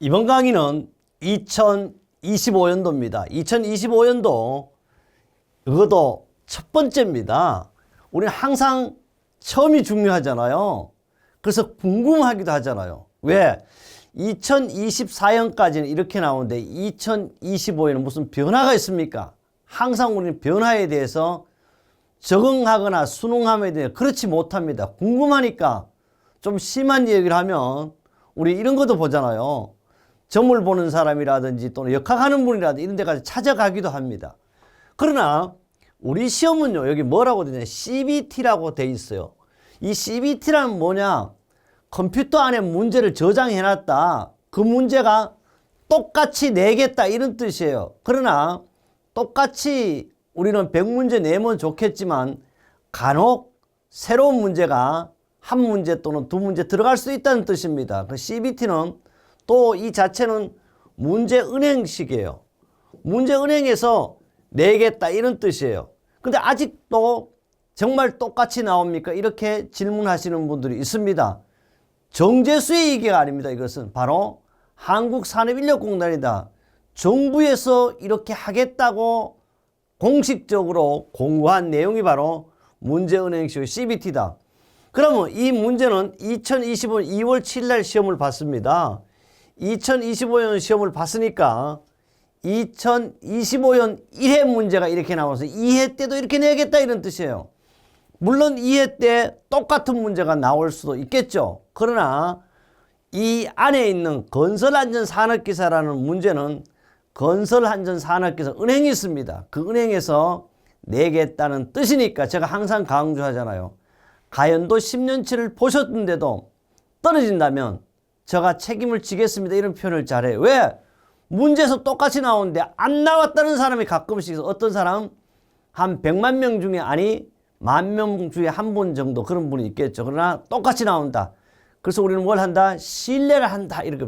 이번 강의는 2025년도입니다. 2025년도 그것도 첫 번째입니다. 우리는 항상 처음이 중요하잖아요. 그래서 궁금하기도 하잖아요. 왜? 2024년까지는 이렇게 나오는데 2025년은 무슨 변화가 있습니까? 항상 우리는 변화에 대해서 적응하거나 순응함에 대해 그렇지 못합니다. 궁금하니까 좀 심한 얘기를 하면 우리 이런 것도 보잖아요. 점을 보는 사람이라든지 또는 역학하는 분이라든지 이런 데까지 찾아가기도 합니다. 그러나 우리 시험은요, 여기 뭐라고 되냐. CBT라고 돼 있어요. 이 CBT란 뭐냐. 컴퓨터 안에 문제를 저장해 놨다. 그 문제가 똑같이 내겠다. 이런 뜻이에요. 그러나 똑같이 우리는 100문제 내면 좋겠지만 간혹 새로운 문제가 한 문제 또는 두 문제 들어갈 수 있다는 뜻입니다. 그 CBT는 또 이 자체는 문제 은행식이에요. 문제 은행에서 내겠다 이런 뜻이에요. 근데 아직도 정말 똑같이 나옵니까? 이렇게 질문하시는 분들이 있습니다. 정제수의 얘기가 아닙니다. 이것은 바로 한국산업인력공단이다. 정부에서 이렇게 하겠다고 공식적으로 공고한 내용이 바로 문제은행식 CBT다. 그러면 이 문제는 2025년 2월 7일 날 시험을 봤습니다. 2025년 시험을 봤으니까 2025년 1회 문제가 이렇게 나와서 2회 때도 이렇게 내겠다 이런 뜻이에요. 물론 2회 때 똑같은 문제가 나올 수도 있겠죠. 그러나 이 안에 있는 건설안전산업기사라는 문제는 건설안전산업기사 은행이 있습니다. 그 은행에서 내겠다는 뜻이니까 제가 항상 강조하잖아요. 가연도 10년치를 보셨는데도 떨어진다면 제가 책임을 지겠습니다. 이런 표현을 잘해요. 왜? 문제에서 똑같이 나오는데 안 나왔다는 사람이 가끔씩 있어. 어떤 사람 한 100만 명 중에 아니 만 명 중에 한 분 정도 그런 분이 있겠죠. 그러나 똑같이 나온다. 그래서 우리는 뭘 한다? 신뢰를 한다. 이렇게.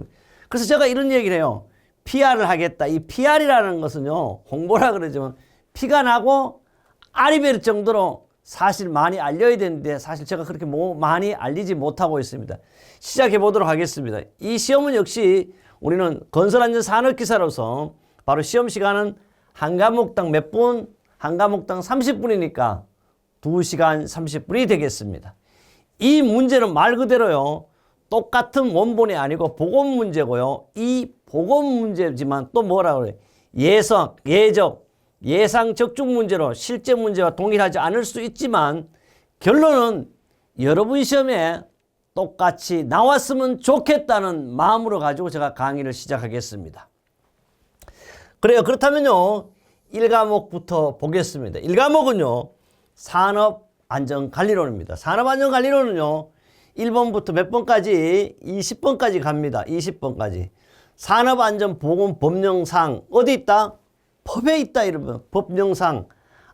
그래서 제가 이런 얘기를 해요. PR을 하겠다. 이 PR이라는 것은요, 홍보라 그러지만 피가 나고 알이 될 정도로 사실 많이 알려야 되는데 사실 제가 그렇게 뭐 많이 알리지 못하고 있습니다. 시작해 보도록 하겠습니다. 이 시험은 역시 우리는 건설안전 산업기사로서 바로 시험 시간은 한 과목당 몇 분? 한 과목당 30분이니까 2시간 30분이 되겠습니다. 이 문제는 말 그대로요. 똑같은 원본이 아니고 보건 문제고요. 이 보건 문제지만 또 뭐라 그래? 예성, 예적, 예상 적중 문제로 실제 문제와 동일하지 않을 수 있지만 결론은 여러분 시험에 똑같이 나왔으면 좋겠다는 마음으로 가지고 제가 강의를 시작하겠습니다. 그래요. 그렇다면요. 1과목부터 보겠습니다. 1과목은요. 산업안전관리론입니다. 산업안전관리론은요. 1번부터 몇 번까지? 20번까지 갑니다. 20번까지. 산업안전보건법령상 어디 있다? 법에 있다 이러면 법령상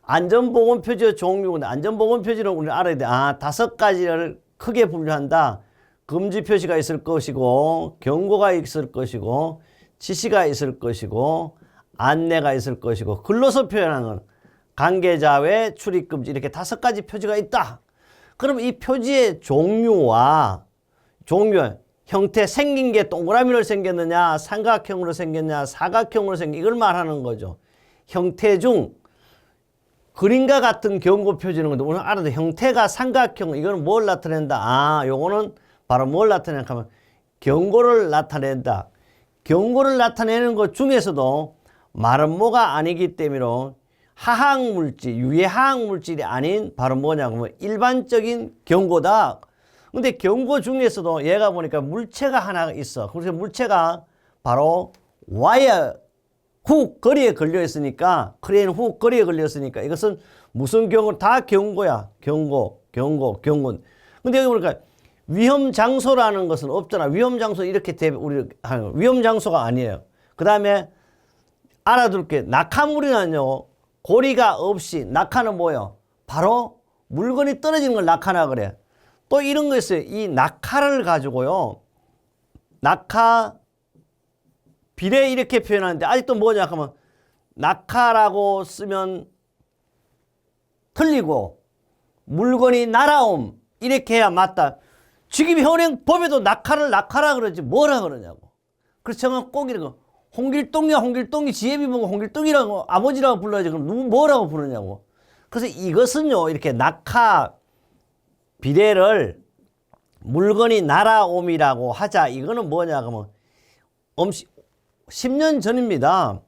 안전보건표지의 종류인데 안전보건표지는 우리 알아야 돼. 아 다섯 가지를 크게 분류한다. 금지 표시가 있을 것이고 경고가 있을 것이고 지시가 있을 것이고 안내가 있을 것이고 글로서 표현하는 건 관계자 외 출입금지 이렇게 다섯 가지 표지가 있다. 그럼 이 표지의 종류와 종류 형태 생긴 게 동그라미로 생겼느냐 삼각형으로 생겼냐 사각형으로 생긴 이걸 말하는 거죠. 형태 중 그림과 같은 경고 표지는 건데 오늘 알아도 형태가 삼각형 이거는 뭘 나타낸다. 아 요거는 바로 뭘 나타내냐 하면 경고를 나타낸다. 경고를 나타내는 것 중에서도 마름모가 아니기 때문에 하학 물질, 유해 하학 물질이 아닌 바로 뭐냐고 하면 일반적인 경고다. 근데 경고 중에서도 얘가 보니까 물체가 하나 있어. 그래서 물체가 바로 와이어 훅 거리에 걸려 있으니까 크레인 훅 거리에 걸려 있으니까 이것은 무슨 경고 다 경고야. 경고, 경고, 경고. 근데 여기 보니까 위험 장소라는 것은 없잖아. 위험 장소 이렇게 대 우리 하는 위험 장소가 아니에요. 그 다음에 알아둘 게 낙하물이는요. 고리가 없이 낙하는 뭐요? 바로 물건이 떨어지는 걸 낙하나 그래. 또 이런 거 있어요. 이 낙하를 가지고요. 낙하 비례 이렇게 표현하는데 아직도 뭐냐 하면 낙하라고 쓰면 틀리고 물건이 날아옴 이렇게 해야 맞다. 지금 현행 법에도 낙하를 낙하라 그러지 뭐라 그러냐고. 그렇지만 꼭 이런 거 홍길동이야 홍길동이 지혜비 보고 홍길동이라고 아버지라고 불러야지 그럼 누구 뭐라고 부르냐고 그래서 이것은요 이렇게 낙하 비례를 물건이 날아옴이라고 하자 이거는 뭐냐 그러면 엄시 10년 전입니다